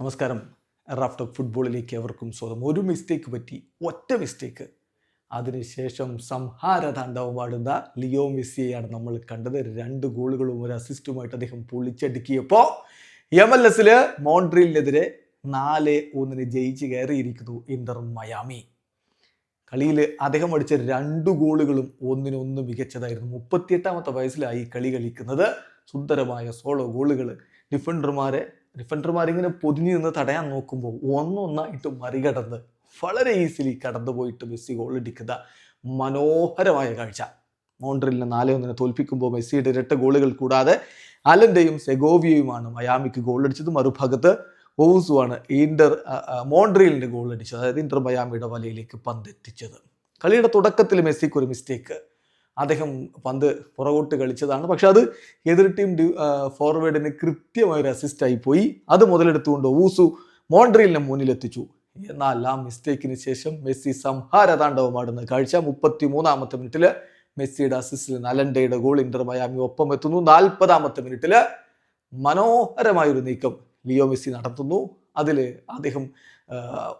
നമസ്കാരം. Rough top ഫുട്ബോളിലേക്ക് അവർക്കും സ്വാഗതം. ഒരു മിസ്റ്റേക്ക് പറ്റി ഒറ്റ മിസ്റ്റേക്ക് അതിനുശേഷം സംഹാര പാടുന്ന ലിയോ മെസ്സിയെയാണ് നമ്മൾ കണ്ടത്. രണ്ട് ഗോളുകളും ഒരു അസിസ്റ്റുമായിട്ട് അദ്ദേഹം പൊളിച്ചടുക്കിയപ്പോൾ എം എൽ എസിൽ മോൺട്രിയലിനെതിരെ നാല് ഒന്നിന് ജയിച്ച് കയറിയിരിക്കുന്നു ഇന്റർ മയാമി. കളിയിൽ അദ്ദേഹം അടിച്ച രണ്ട് ഗോളുകളും ഒന്നിനൊന്ന് മികച്ചതായിരുന്നു. മുപ്പത്തിയെട്ടാമത്തെ വയസ്സിലായി കളി കളിക്കുന്നത്. സുന്ദരമായ സോളോ ഗോളുകൾ ഡിഫൻഡർമാരെ ഡിഫൻഡർമാർ ഇങ്ങനെ പൊതിഞ്ഞു നിന്ന് തടയാൻ നോക്കുമ്പോൾ ഒന്നൊന്നായിട്ട് മറികടന്ന് വളരെ ഈസിലി കടന്നു പോയിട്ട് മെസ്സി ഗോൾ അടിക്കുന്ന മനോഹരമായ കാഴ്ച. മോൺട്രിലിനെ നാലേ ഒന്നിനെ തോൽപ്പിക്കുമ്പോൾ മെസ്സിയുടെ ഇരട്ട ഗോളുകൾ കൂടാതെ അലന്റെയും സെഗോവിയയുമാണ് മയാമിക്ക് ഗോളടിച്ചത് മറുഭാഗത്ത് ഓവുസുമാണ് ഇന്റർ മോൺട്രിയലിന്റെ ഗോളടിച്ചത് അതായത് ഇന്റർ മയാമിയുടെ വലയിലേക്ക് പന്തെത്തിച്ചത്. കളിയുടെ തുടക്കത്തിൽ മെസ്സിക്ക് ഒരു മിസ്റ്റേക്ക് അദ്ദേഹം പന്ത് പുറകോട്ട് കളിച്ചതാണ്. പക്ഷെ അത് എതിർ ടീം ഫോർവേഡിന് കൃത്യമായ ഒരു അസിസ്റ്റ് ആയി പോയി. അത് മുതലെടുത്തുകൊണ്ട് ഊസു മോൺട്രിയലിനെ മുന്നിലെത്തിച്ചു. എന്നാൽ ആ മിസ്റ്റേക്കിന് ശേഷം മെസ്സി സംഹാര താണ്ഡവമാടുന്ന കാഴ്ച മുപ്പത്തി മൂന്നാമത്തെ മിനിറ്റിൽ മെസ്സിയുടെ അസിസ്റ്റിൽ നലൻഡയുടെ ഗോൾ ഇന്റർ മയാമി ഒപ്പം എത്തുന്നു. നാൽപ്പതാമത്തെ മിനിറ്റിൽ മനോഹരമായൊരു നീക്കം ലിയോ മെസ്സി നടത്തുന്നു. അതിൽ അദ്ദേഹം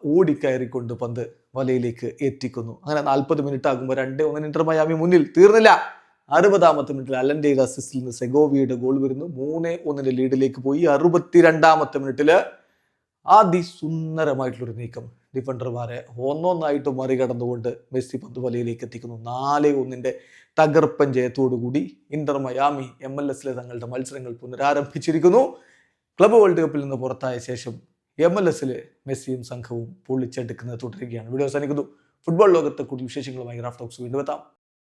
ഓടിക്കയറിക്കൊണ്ട് പന്ത് വലയിലേക്ക് എത്തിക്കുന്നു അങ്ങനെ നാൽപ്പത് മിനിറ്റ് ആകുമ്പോൾ രണ്ട് ഒന്നിന് ഇന്റർ മയാമി മുന്നിൽ തീർന്നില്ല. അറുപതാമത്തെ മിനിറ്റിൽ അലന്റയുടെ അസിസ്റ്റിൽ നിന്ന് സെഗോവിയുടെ ഗോൾ വരുന്നു. മൂന്ന് ഒന്നിന്റെ ലീഡിലേക്ക് പോയി. അറുപത്തിരണ്ടാമത്തെ മിനിറ്റിൽ അതിസുന്ദരമായിട്ടുള്ളൊരു നീക്കം ഡിഫൻഡർമാരെ ഒന്നൊന്നായിട്ട് മറികടന്നുകൊണ്ട് മെസ്സി പന്ത് വലയിലേക്ക് എത്തിക്കുന്നു. നാല് ഒന്നിന്റെ തകർപ്പൻ ജയത്തോടുകൂടി ഇന്റർ മയാമി എം എൽ എസിലെ തങ്ങളുടെ മത്സരങ്ങൾ പുനരാരംഭിച്ചിരിക്കുന്നു. ക്ലബ് വേൾഡ് കപ്പിൽ നിന്ന് പുറത്തായ ശേഷം എം എൽ എസിലെ മെസ്സിയും സംഘവും പൊള്ളിച്ചെടുക്കുന്നത് തുടരുകയാണ്. വീഡിയോ അവസാനിക്കുന്നു. ഫുട്ബോൾ ലോകത്തെ കൂടുതൽ വിശേഷങ്ങളുമായി ഗ്രാഫ് ടോക്സ് വീണ്ടും എത്താം.